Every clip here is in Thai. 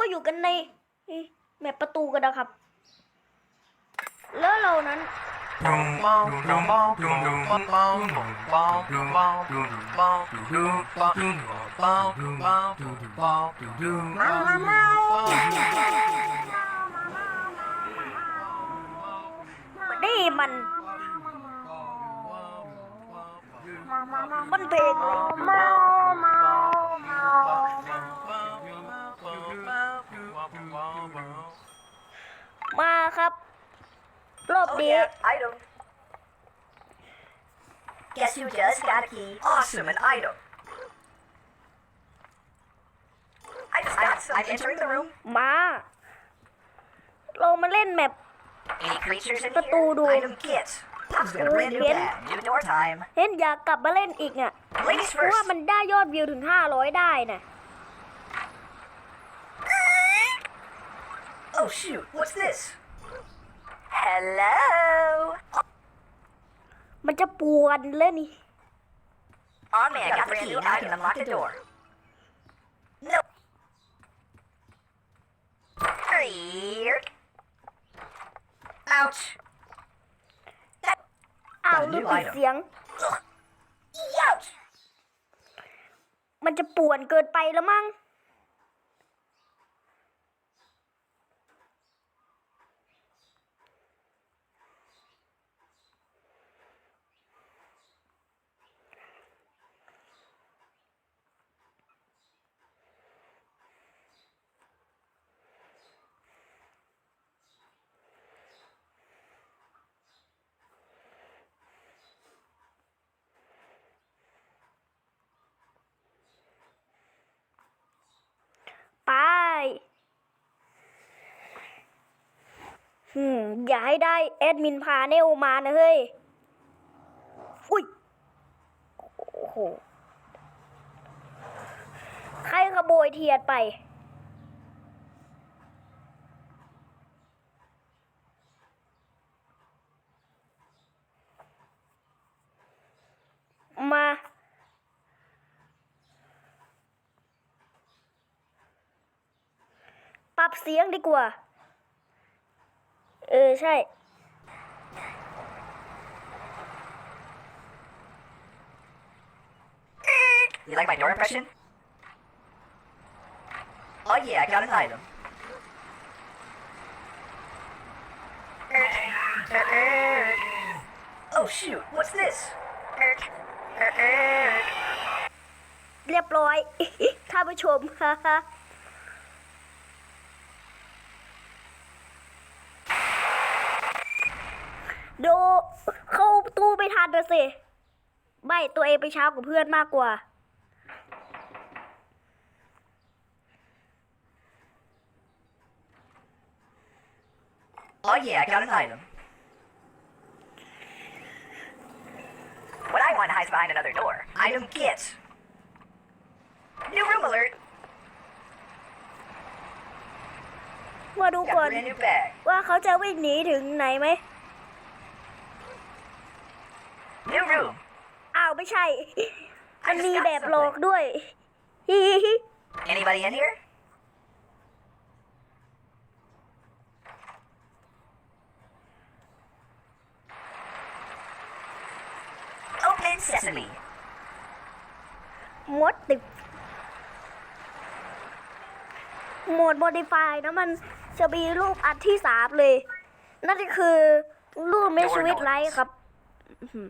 ก็อยู่กันในแมปประตูกันนะครับ แล้วเรานั้นนี่มันมันเพลง มาครับ รอบ Oh นี้ yeah, item. Guess who just got a key? Awesome, an item. I just got some. I'm entering the room. มา เรามาเล่นแมป Any creatures in But here? todo. Item kit. Tom's got a brand new Bien. bag. New door time. เห็นอยากกลับมาเล่นอีกอะ Ladies เพราะว่า first. มันได้ยอดวิวถึง 500 ได้น่ะ Oh shoot, what's this? Hello. มันจะปวนเลยนี่ Oh man, I got the key. Now I can unlock the door. No. Here. Ouch. That. อ้าว Got a ลื new มปิด item. เสียง Ouch. มันจะป่วนเกินไปแล้วมั้ง ไปหืม อย่าให้ได้แอดมินพาเนลมานะเฮ้ย อุ้ย โอ้โห ใครขโมยเทียนไป มาปรับเสียงดีกว่า เออ ใช่ You like my door impression? Oh yeah, I got an item. Oh shoot, what's this? เรียบร้อย ท่านผู้ชมฮ่าฮ่าดูเข้าตู้ไม่ทันนะสิไม่ตัวเองไปเช้ากว่าเพื่อนมากกว่า Oh yeah, I got an item. What I want hides behind another door. Item get. New room alert. มาดู Got ก่อ a น brand new bag. ว่าเขาจะวิ่งหนีถึงไหนไหม New room. อ้าวไม่ใช่ มันมีแบบหลอกด้วยฮิฮิฮิ Anybody in here? Open sesame. มดติดโหมด modify นะมันจะมีรูปอันที่สามเลย นั่นก็คือรูปเมสวิตไลท์ครับ อื้อหือ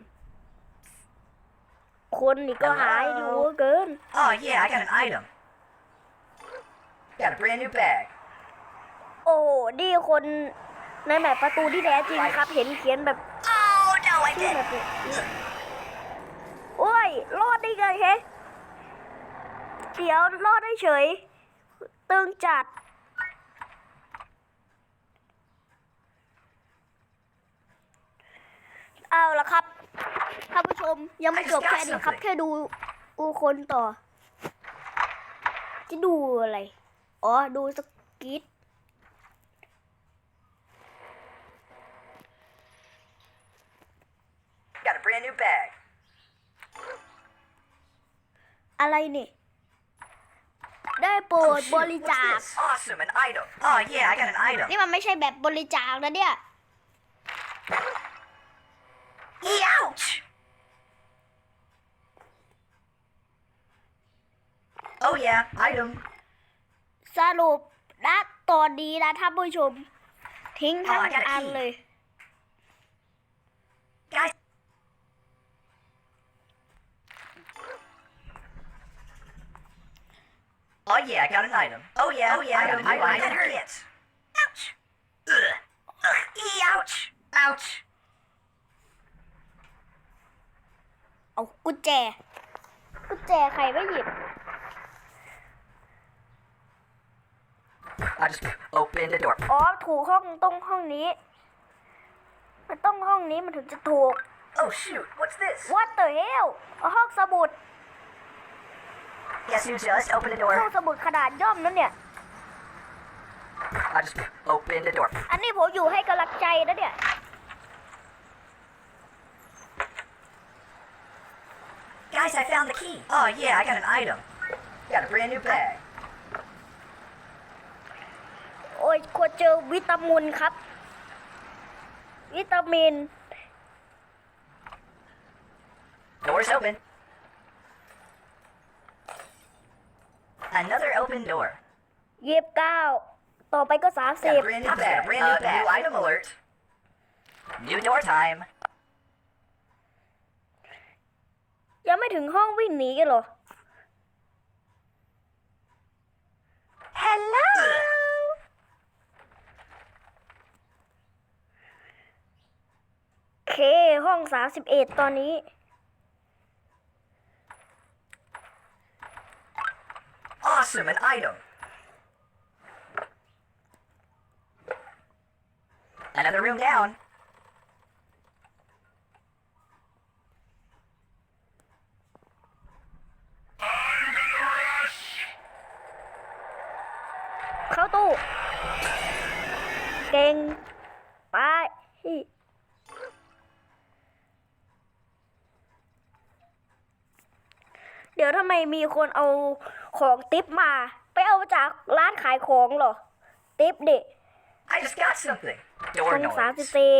คนนี่ก็หายดูเกิน Oh yeah, I got an item. Got a brand new bag. โอ้โหนี่คนในแบบประตูที่แท้จริงครับ เห็นเขียนแบบ Oh no, I ชื่อ did. แบบนี้โอ้ย รอดได้ไงเฮ้เดี๋ยวรอดได้เฉย ตึงจัด เอาละครับ ท่านผู้ชมยังไม่จบแค่นี้ครับ แค่ดูดูคนต่อ จะดูอะไร อ๋อ ดูสกิท Got a brand new bag. อะไรนี่ได้ได้โปร Oh, ด shoot, บ what's ริจาค this? Awesome, an item. Oh yeah, I got an item. นี่มันไม่ใช่แบบบริจาคนะเนี่ย Ouch! Oh yeah, item. สรุปนะตอนนี้นะท่านผู้ชม ทิ้งทั้งอ๋อ gotta อัน keep เลย Guys. Oh yeah, I got an item. Oh yeah, oh yeah, I got a new item. That hurts. Ouch. Ugh. Ugh. Ee, ouch. Ouch. เอากุญแจกุญแจใครไม่หยิบ I just opened the door. อ๋อ ถูกห้องต้องห้องนี้ มันต้องห้องนี้มันถึงจะถูก Oh shoot, what's this? What the hell เอาห้องสมุด Guess who just opened the ห้อง door? สมุดขนาดย่อมนั่นเนี่ย I just opened the door. อันนี้ผมอยู่ให้กำลังใจนะเนี่ย Guys, I found the key. Oh yeah, I got an item. Got a brand new bag. โอ้ยควรเจอวิตามินครับ วิตามิน Door's open. Another open door. เย็บเก้าต่อไปก็สามสิ Got บ a brand new bag. Brand new bag. New item alert. New door time. ยังไม่ถึงห้องวิ่งหนีกันเหรอ Hello. เค ห้องสามสิบเอ็ดตอนนี้ Awesome, an item. Another room down. เข้าตู้ เก่ง ไป เดี๋ยวทำไมมีคนเอาของติปมา ไปเอามาจากร้านขายของเหรอ ติปเด็ I just got something. ห้ Door องสามสิบ noise. สี่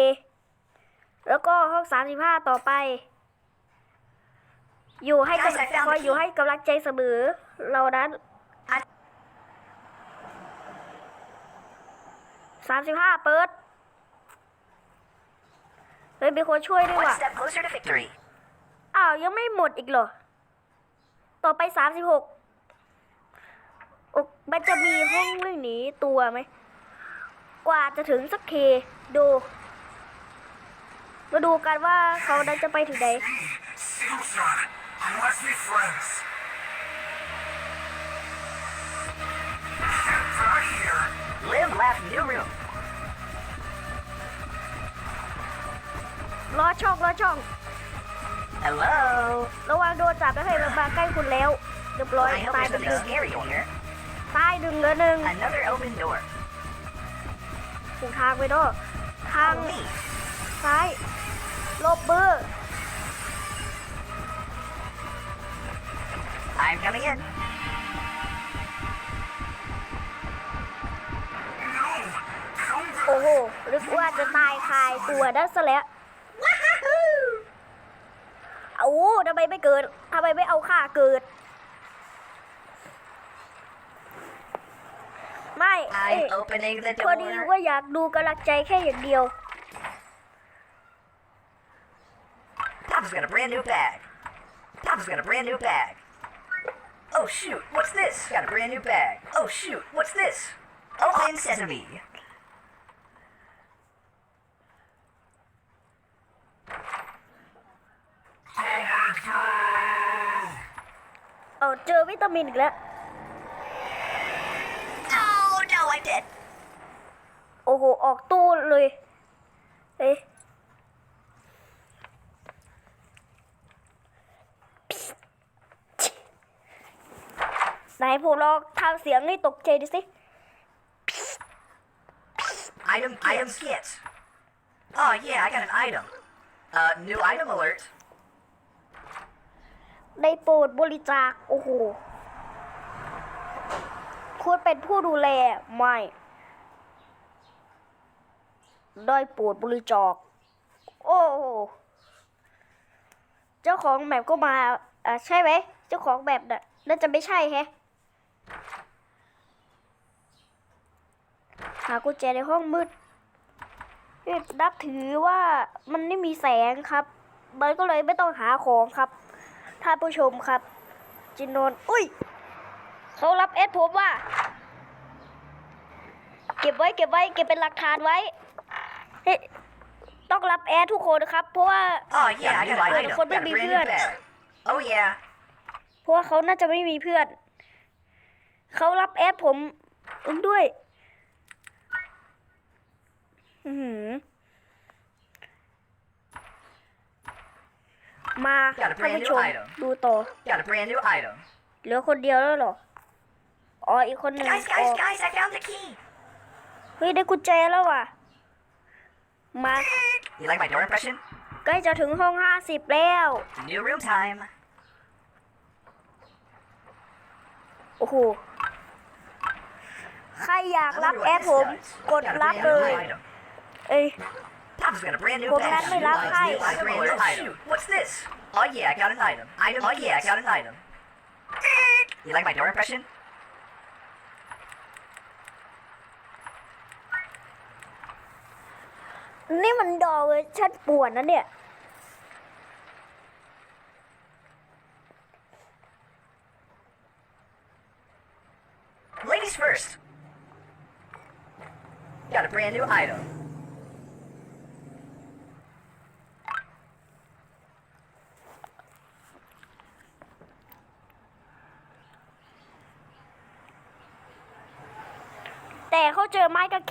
แล้วก็ห้องสามสิบห้าต่อไป อยู่ให้ Guys, I กำ found คอย the อยู่ให้กำลังใจเสมอเรานั้น I- สามสิบห้าเปิดเฮ้ยมีคนช่วยด้วย One ว่ะ step closer to victory. อ้าว ยังไม่หมดอีกเหรอ ต่อไปสามสิบหกมันจะมีห้องวิ่งหนีตัวไหม กว่าจะถึงสักเคดู มาดูกันว่าเขาได้จะไปถึงไหน Susan, you must be friends. Get back here. Live, laugh, new room. รอช่องรอช่อง Hello. ระวังโดนจับแล้วให้มันมาใกล้คุณแล้วเรียบร้อย I hope ตาย there's ไปหนึ่ nothing ง scary in here. ตายหนึ่งเหลือหนึ่ง Another open door. ถูกทางไปด้วยทาง Oh, me. ซ้ายลบเบอร์ I'm coming in. No, come โอ้โหนึกว่าจะตายคายตัวนั่นซะแล้ว เอาทำ ไมไม่เกิดทำไมไม่เอาค่าเกิด ไม่เอ้ย I'm opening the พอดี door. ว่าอยากดูกำลังใจแค่อย่างเดียว Papa's got a brand new bag. Papa's got a brand new bag. Oh shoot, what's this? Got a brand new bag. Oh shoot, what's this? Open sesame. เอาเจอวิตามินอีกแล้ว Oh no, I did. โอ้โห ออกตู้เลยเอ๊ะไหนผมลองทำเสียงให้ตกใจดิสิ Item, item kit. Oh yeah, I got an item. Uh, new item alert. ได้โปรดบริจาค โอ้โห คุณเป็นผู้ดูแล ไม่ ได้โปรดบริจาค โอ้โห เจ้าของแบบก็มา อ่าใช่ไหม เจ้าของแบบน่ะน่าจะไม่ใช่แฮะ หากุญแจในห้องมืดนับถือว่ามันไม่มีแสงครับ มันก็เลยไม่ต้องหาของครับ ท่านผู้ชมครับ จินนนท์อุ้ย เขารับเอสผมว่า เก็บไว้เก็บไว้เก็บเป็นหลักฐานไว้เฮ้ยต้องรับแอดทุกคนนะครับ เพราะว่า Oh yeah, I got an Wait, item. what Got a would be brand new good? bag. Oh yeah. เพราะว่าเขาน่าจะไม่มีเพื่อน เขารับแอดผมด้วย อือหือ มา Got a ท่าน brand ผู้ new ชม item. ดูต่อ Got a brand new item. เหลือคนเดียวแล้วเหรอ อ๋ออีกคนหนึ่ง Guys, อ guys, อก guys! I found the key. เฮ้ยได้กุญแจแล้วว่ะ มา You like my door impression? ใกล้จะถึงห้องห้าสิบแล้ว New room time. โอ้โห ใครอยาก I รับ wonder แอ what ด this ผม does. กด Got a รับ brand เล new ย item. เอ้ย Pop's got a brand new Well, bag. that's my last New night. item. Brand new item. Shoot, what's this? Oh yeah, I got an item. Item. Oh yeah, I got an item. You like my door impression? นี่มันดอเวอร์ชันป่วนนะเนี่ย Ladies first. Got a brand new item.. เจอไม้กาง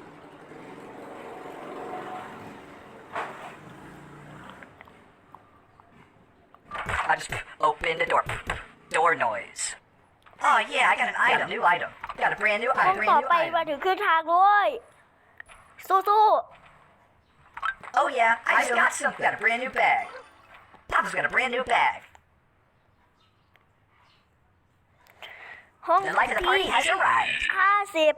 I just opened the door. Door noise. Oh yeah, I got an item. New item. Got a brand new ห้อง item. ต่อ Brand new ไปมา item. ถึงขึ้นทางด้วย สู้ Oh yeah, I just got something. Got a brand new bag. Papa's got a brand new bag. ๆ ห้อง The light of the ที่ party has arrived. ห้าสิบ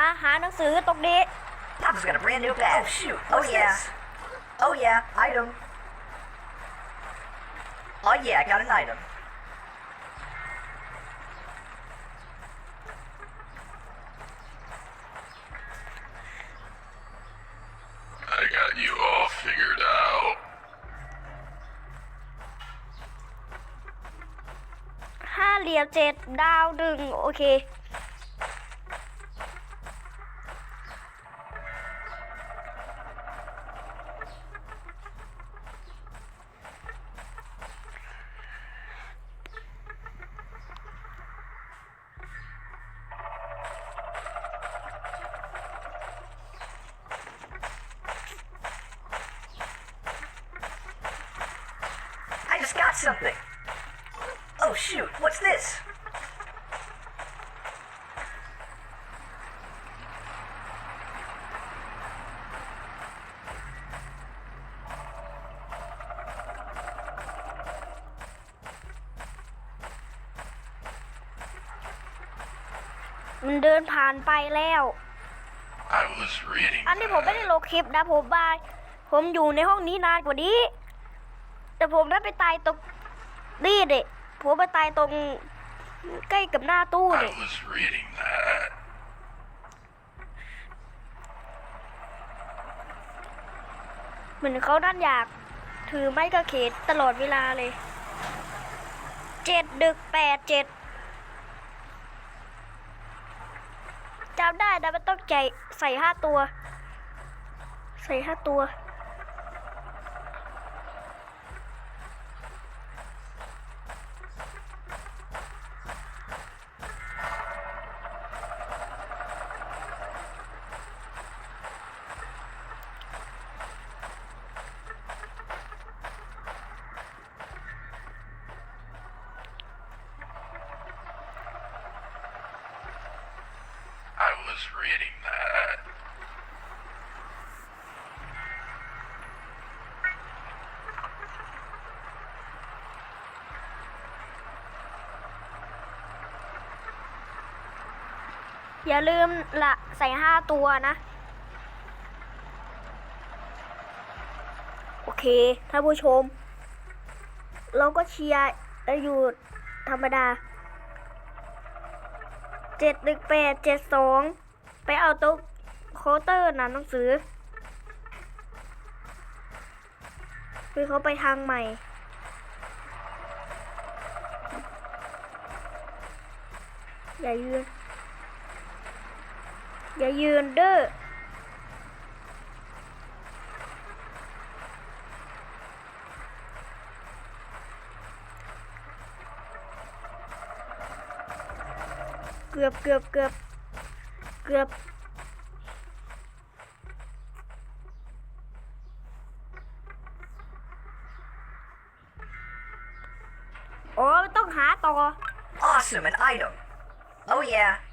มาหาหนังสือตรงนี้ Papa's got a brand new bag. Oh shoot. Oh yeah. Oh yeah, item. Oh yeah, I got an item. I got you all figured out. ห้าเหลี่ยมเจ็ดดาวหนึ่งโอเค just got something. Oh shoot, what's this?. มันเดินผ่านไปแล้ว I was reading. อันนี้ผมไม่ได้ลงคลิปนะผมบายผมอยู่ในห้องนี้นานกว่านี้แต่ ผมได้ไปตายตรงนี่เด็ผมไปตายตรงใกล้กับหน้าตู้ I เด็ was reading that. เหมือนเขาด้านอยาก ถือไม้กระเขนตลอดเวลาเลยเจ็ดดึกแปดเจ็ดจำได้นะมันต้องใจใส่ห้าตัว ใส่ห้าตัว อย่าลืมละใส่ห้าตัวนะ โอเคท่านผู้ชม เราก็เชียร์อยู่ธรรมดาเจ็ดหนึ่งแปดเจ็ดสองไปเอาโต๊ะโคเตอร์นะหนังสือคือเขาไปทางใหม่ อย่ายืน อย่ายืนเด้อเกือบเกือบเกือบเกือบโอ้ต้องหาต่อ Awesome, an item. Oh yeah.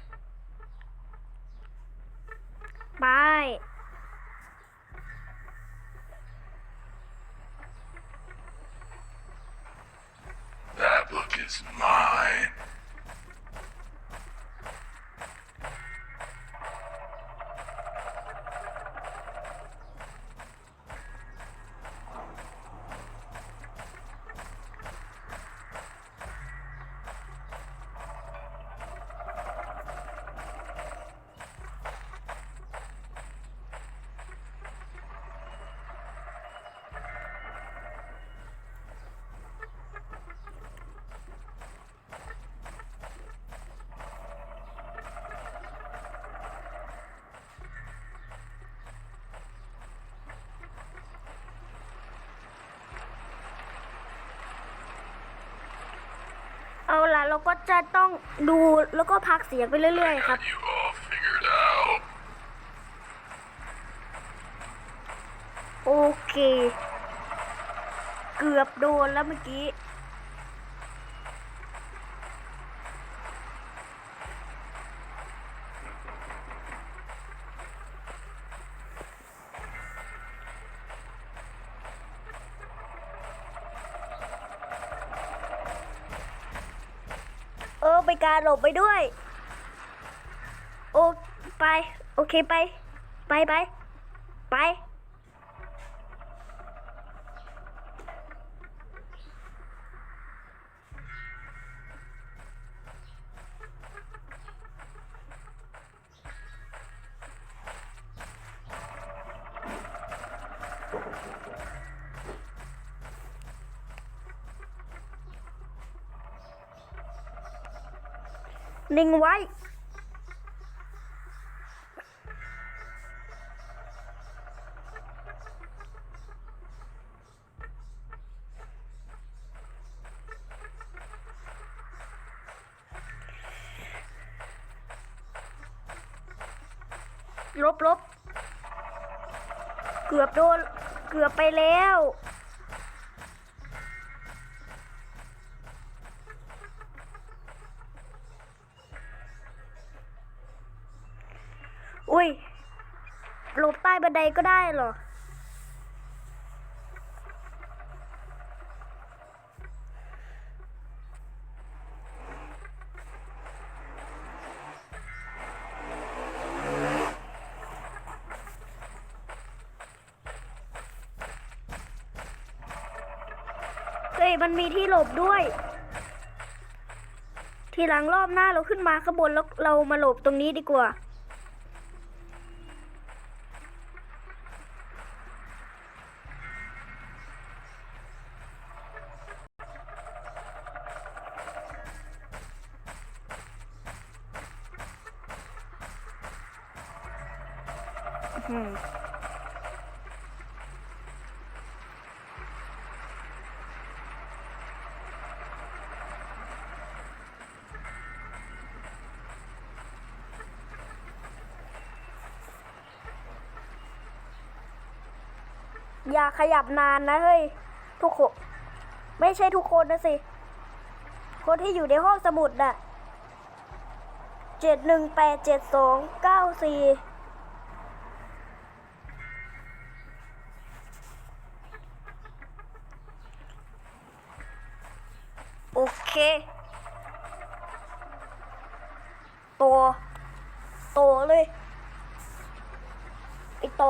เราก็จะต้องดูแล้วก็พักเสียงไปเรื่อย ๆ ครับ โอเค เกือบโดนแล้วเมื่อกี้ ออไปการหลบไปด้วย โอไป โอเคไป ไปไปิ่งไว้ลบลบเกือบโดน เกือบไปแล้ว ก็ได้เหรอ เฮ้ย มันมีที่หลบด้วย ทีหลังรอบหน้าเราขึ้นมาข้างบนแล้วเรามาหลบตรงนี้ดีกว่า อืมอย่าขยับนานนะเฮ้ย ทุกคน ไม่ใช่ทุกคนนะสิ คนที่อยู่ในห้องสมุดน่ะเจ็ดหนึ่งแปดเจ็ดสองเก้าสี่ โอเคโตโตเลยไอโต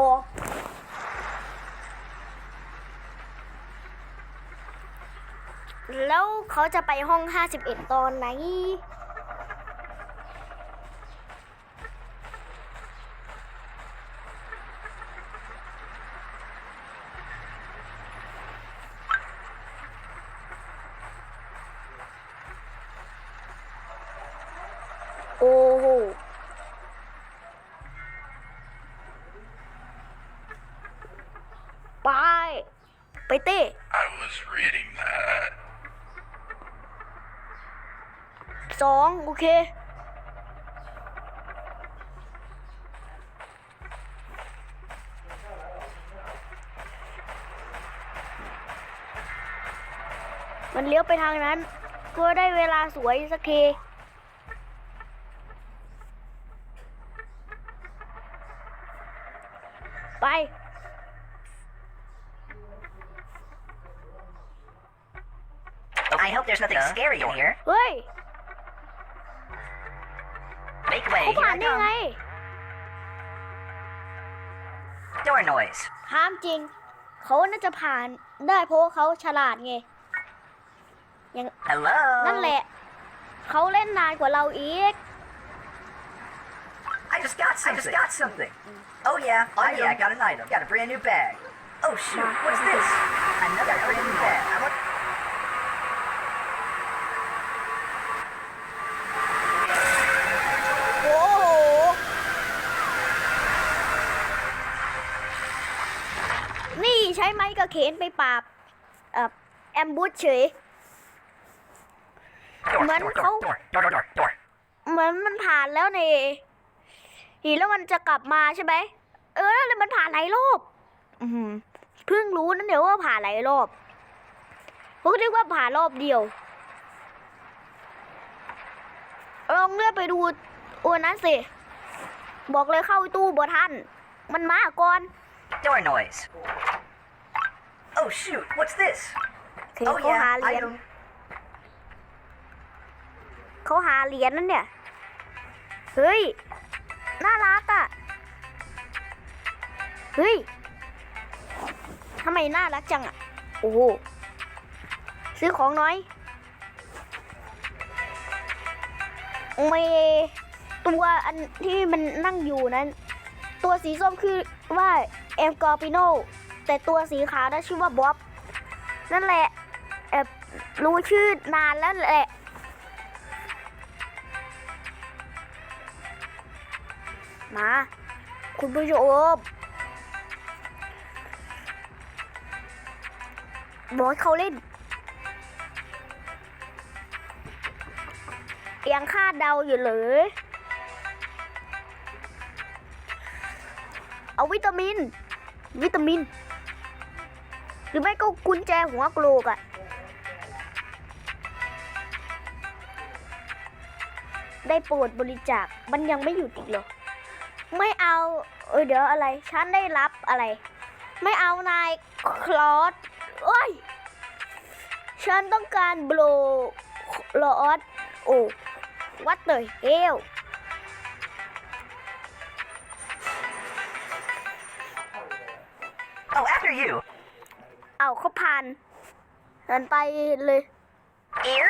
แล้วเขาจะไปห้อง 51 ตอนไหน สองโอเค มันเลี้ยวไปทางนั้น ก็ได้เวลาสวยสักทีไป I hope there's nothing scary in here. เฮ้ย เขา Here ผ่าน I ได้ไง come. Door noise. ถามจริง เขาน่าจะผ่านได้เพราะว่าเขาฉลาดไง Hello. นั่นแหละ เขาเล่นนานกว่าเราอีก I just got something. I just got something. Oh yeah. Oh yeah. I got an item. Got a brand new bag. Oh shoot. What's this? Another brand new bag. เขนไปปราบแอมบูชเฉย Door. Man, Door. how- Door. Door. Door. Door. Door. เหมือนมันผ่านแล้วในหีแล้วมันจะกลับมาใช่ไหม เออแล้วมันผ่านหลายรอบเพิ่งรู้นั่นเดี๋ยวว่าผ่านหลายรอบผมก็นึกว่าผ่านรอบเดียว ลองเลื่อนไปดูอันนั้นสิ บอกเลยเข้าตู้บทันมันมาก่อน Door noise. Oh shoot. What's this? คือ Oh เขาหา yeah. เหรียญ Item. เขาหาเหรียญนั่นเนี่ย เฮ้ย น่ารักอะ เฮ้ย ทำไมน่ารักจังอะ โอ้โหซื้อของน้อยไม่ตัวอันที่มันนั่งอยู่นั้น ตัวสีส้มคือว่าเอมกอปิโน แต่ตัวสีขาวนั้นชื่อว่าบ๊อบ นั่นแหละแอบรู้ชื่อนานแล้วแหละ มา คุณผู้ชมบอกให้เขาเล่นยังคาดเดาอยู่เลย เอาวิตามิน วิตามิน หรือไม่ก็กุญแจหัวกโกรกอะได้โปรดบริจาค มันยังไม่หยุดอีกเหรอ ไม่เอา เออเดี๋ยวอะไร ฉันได้รับอะไร ไม่เอานายคลอสโอ้ย ฉันต้องการโบลลอสโอ้วัดเลยเฮลาเขาผ่านหันไปเลย Ear.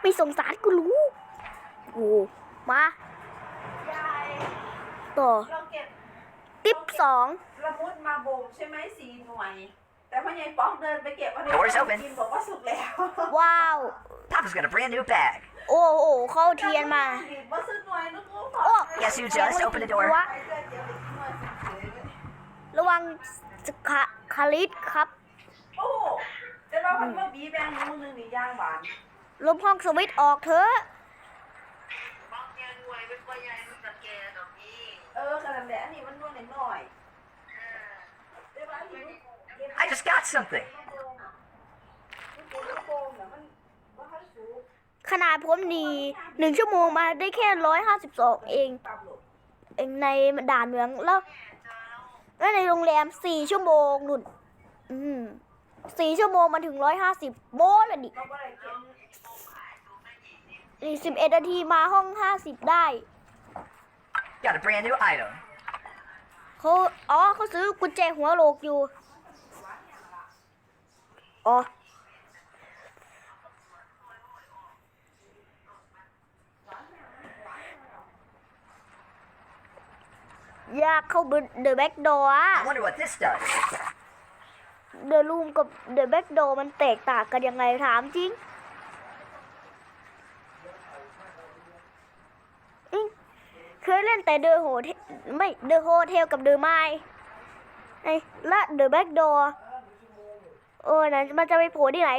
ไม่สงสารกูรู้โอ้มายายต่อเราเก็บติ๊บสองละมุดมาบ่มใช่ไหมสี่หน่วย แต่พ่อใหญ่ป้องเดินไปเก็บอันนี้ Doors open กินบอกว่าสุกแล้ว ว้าว Papa's got a brand new bag. โอ้โหเข้าเทียนมาบีบว่าซื้อหน่วยนึกว่าโอ้ Guess who just opened the door? วะไปเจอเดี๋ยวอีกหน่วยระวังคาคาริสครับโอ้ แต่ว่ามันว่าบีแบงมือหนึงนี่ย่างหวานลมห้องสวิตช์ออกเถอะเออขนาดแหละอันนี้มันนวดหน่อยๆแต่ว่าอันนี้มันเก็บ I just got something. มันเก็บลูกโป่งน่ะมันบ่ทันสุกขนาดผมหนีหนึ่งชั่วโมงมาได้แค่ร้อยห้าสิบสองเองปรับโหลดเองในด่านเมืองแล้ว แล้วในโรงแรมสี่ชั่วโมงนุ่นอืม สี่ชั่วโมงมาถึงร้อยห้าสิบโบะเลยดิเขาบ่ได้เก็บอีกสิบเอ็ดนาทีมาห้องห้าสิบได้ Got a brand new item. เขาอ๋อเขาซื้อกุญแจหัวโหลกอยู่ อ๋อ อยากเข้าเดอะแบ็กดอร์ I wonder what this does. เดอะรูมกับเดอะแบ็กโดมันแตกต่างกันยังไงถามจริงอิงเคยเล่นแต่เดอะโฮเทลไม่เดอะโฮเทลกับเดอะไมล์ไอ้และเดอะแบ็กโดเออนะมันจะไปโผล่ที่ไหน